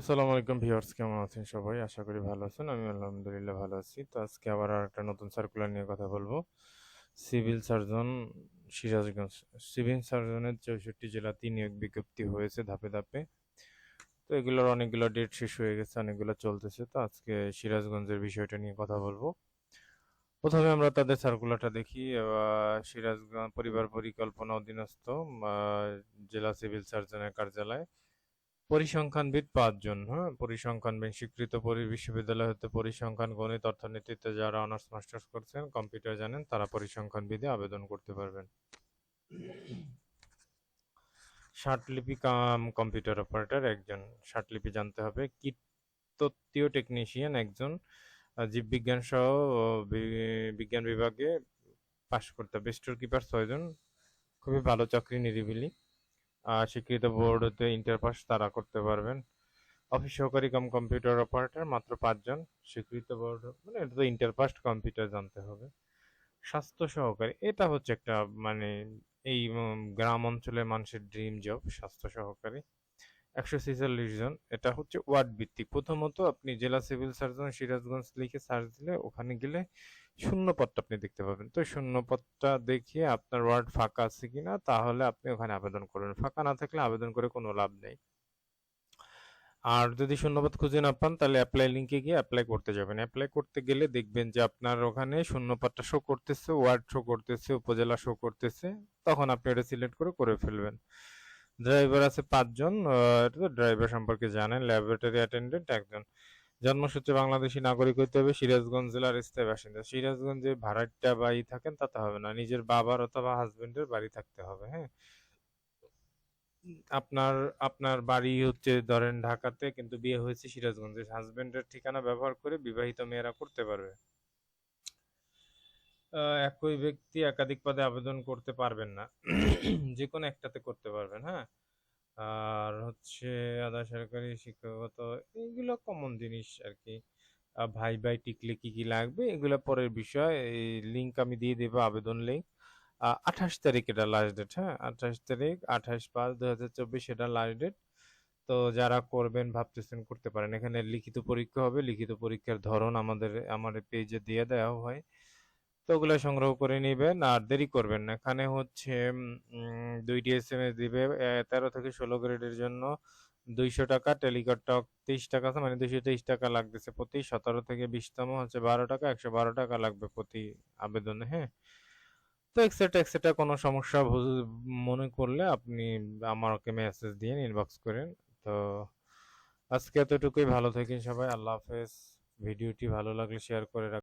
আসসালামু আলাইকুম ভিউয়ার্স, কেমন আছেন সবাই? আশা করি ভালো আছেন, আমি আলহামদুলিল্লাহ ভালো আছি। তো আজকে আবার আর একটা নতুন সার্কুলার নিয়ে কথা বলব। সিভিল সার্জন সিরাজগঞ্জ সিভিল সার্জনের চৌষট্টি জেলাতে নিয়োগ বিজ্ঞপ্তি হয়েছে ধাপে ধাপে। তো এগুলোর অনেকগুলো ডেট শেষ হয়ে গেছে, অনেকগুলো চলতেছে। তো আজকে সিরাজগঞ্জের বিষয়টা নিয়ে কথা বলব। প্রথমে আমরা তাদের সার্কুলারটা দেখি। সিরাজগঞ্জ পরিবার পরিকল্পনা অধীনস্থ জেলা সিভিল সার্জনের কার্যালয়। পরিসংখ্যানবিদ পাঁচজন হ্যাঁ? পরিসংখ্যানবিদ, স্বীকৃত বিশ্ববিদ্যালয় হতে পরিসংখ্যান, গণিত, অর্থনীতিতে যারা অনার্স, মাস্টার্স করছেন, কম্পিউটার জানেন, তারা পরিসংখ্যানবিদে আবেদন করতে পারবেন। ষাটলিপি কাম, কম্পিউটার অপারেটর একজন। ষাটলিপি জানতে হবে কীটতত্ত্বীয় টেকনিশিয়ান একজন জীববিজ্ঞান সহ বিজ্ঞান বিভাগে পাশ করতে হবে। স্টোর কিপার ছয়জন, খুবই ভালো চাকরি নিরিবিলি। স্বীকৃত বোর্ড হতে ইন্টার পাস তারা করতে পারবেন। অফিস সহকারী কম কম্পিউটার অপারেটর মাত্র পাঁচজন, স্বীকৃত বোর্ড মানে এটা তো ইন্টার পাস কম্পিউটার জানতে হবে। স্বাস্থ্য সহকারী, এটা হচ্ছে একটা মানে এই গ্রাম অঞ্চলের মানুষের ড্রিম জব স্বাস্থ্য সহকারী। একশো ছেচল্লিশ জন, এটা হচ্ছে ওয়ার্ড ভিত্তিক। প্রথমত আপনি জেলা সিভিল সার্জন সিরাজগঞ্জ লিখে সার্চ দিলে, ওখানে গেলে শূন্য পদটা আপনি দেখতে পাবেন। তো শূন্য পদটা দেখিয়ে আপনার ওয়ার্ড ফাঁকা আছে কিনা, তাহলে আপনি ওখানে আবেদন করবেন ফাঁকা না থাকলে আবেদন করে কোনো লাভ নেই। আর যদি শূন্যপদ খুঁজে না পান, তাহলে অ্যাপ্লাই লিঙ্কে গিয়ে অ্যাপ্লাই করতে যাবেন। অ্যাপ্লাই করতে গেলে দেখবেন যে আপনার ওখানে শূন্যপদটা শো করতেছে ওয়ার্ড শো করতেছে, উপজেলা শো করতেছে, তখন আপনি এটা সিলেক্ট করে করে ফেলবেন। ড্রাইভার আছে পাঁচজন ড্রাইভার সম্পর্কে জানেন ল্যাবরেটরি অ্যাটেন্ডেন্ট একজন। জন্মসূত্রে বাংলাদেশী নাগরিক হইতে হবে, সিরাজগঞ্জ জেলার স্থায়ী বাসিন্দা। সিরাজগঞ্জে ভাড়াটিয়া বাড়ি থাকেন, তাতে হবে না। নিজের বাবার অথবা হাজবেন্ডের বাড়ি থাকতে হবে হ্যাঁ? আপনার আপনার বাড়ি হচ্ছে ধরেন ঢাকাতে, কিন্তু বিয়ে হয়েছে সিরাজগঞ্জে। হাজবেন্ডের ঠিকানা ব্যবহার করে বিবাহিত মেয়েরা করতে পারবে। একই ব্যক্তি একাধিক পদে আবেদন করতে পারবেন না। যে কোনো একটাতে করতে পারবেন হ্যাঁ? আর হচ্ছে আধা সরকারি শিক্ষাগত এইগুলো কমন জিনিস আর কি ভাই ভাই টিকলে কি কি লাগবে এগুলো পরের বিষয়। এই লিঙ্ক আমি দিয়ে দেবো আবেদন লিঙ্ক আঠাশ তারিখ এটা লাস্ট ডেট হ্যাঁ? আঠাশ তারিখ, আঠাশ পাঁচ দু হাজার চব্বিশ এটা লাস্ট ডেট তো যারা করবেন, ভাবতেছেন করতে পারেন। এখানে লিখিত পরীক্ষা হবে। লিখিত পরীক্ষার ধরন আমাদের আমার পেজে দিয়ে দেওয়া হয়। তো ওগুলো সংগ্রহ করে নেবেন আর দেরি করবেন না। এখানে হচ্ছে দুইটি এস এম এস দিবে তেরো থেকে ষোলো গ্রেডের জন্য দুইশো টাকা টেলিকট টক তেইশ টাকা আছে, মানে দুইশো তেইশ টাকা লাগতেছে প্রতি। সতেরো থেকে বিশতম হচ্ছে বারো টাকা একশো বারো টাকা লাগবে প্রতি আবেদনে হ্যাঁ? তো এক্সেট্রা এক্সেট্রা কোনো সমস্যা মনে করলে আপনি আমাকে মেসেজ দিয়ে ইনবক্স করেন। তো আজকে এতটুকুই ভালো থাকেন সবাই আল্লাহ হাফেজ। ভিডিওটি ভালো লাগলে শেয়ার করে রাখ